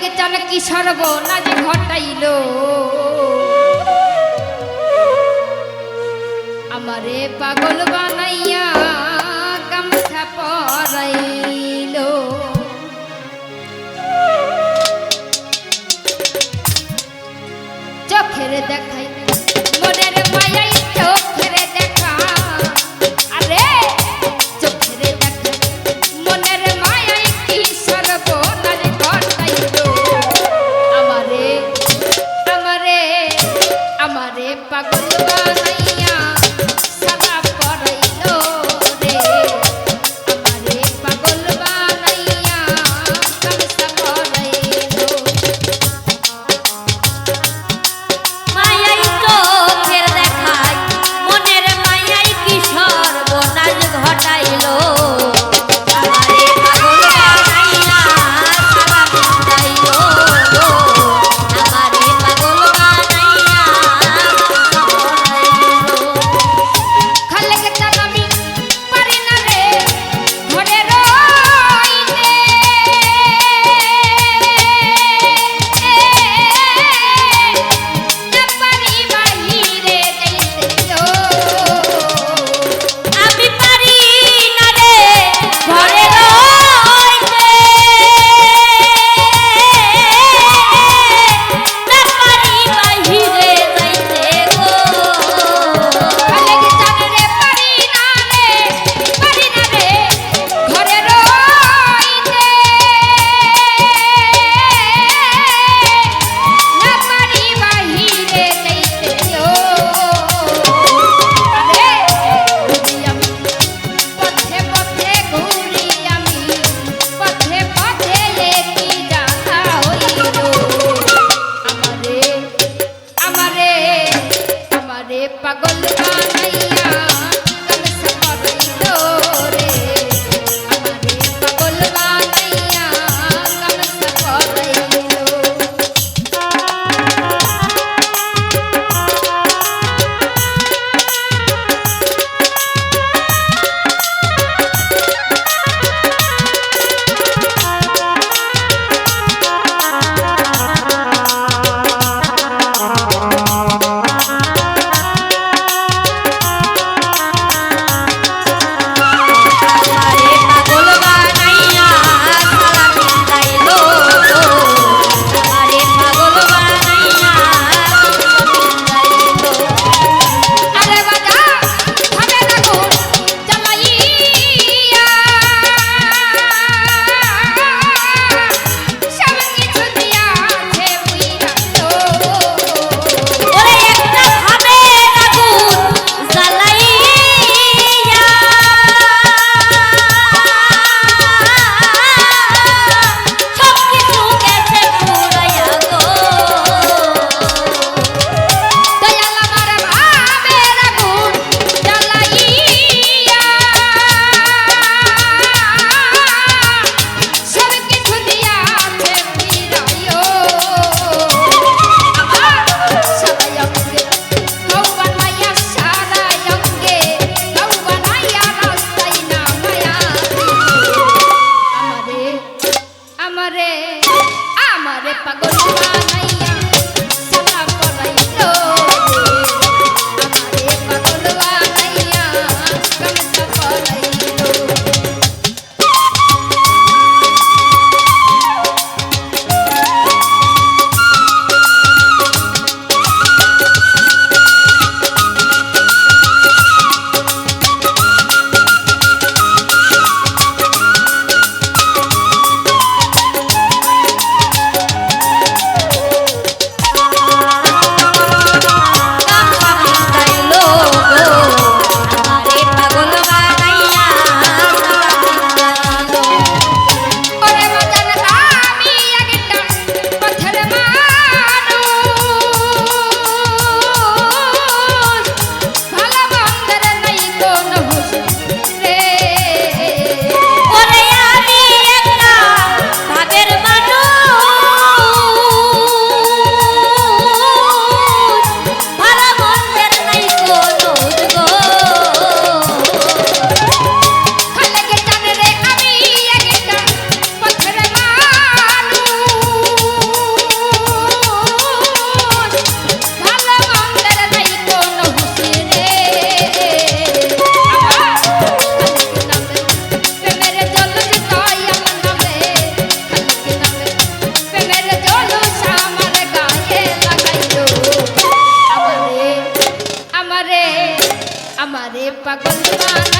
লাগে টান কি সরব না যে ঘটাইল? আমারে পাগল বানাইয়া গামছা পরাইল। চোখের দেখাই মনের মায়াই পাগল আমারে আমারে পাগল মানাই পাগল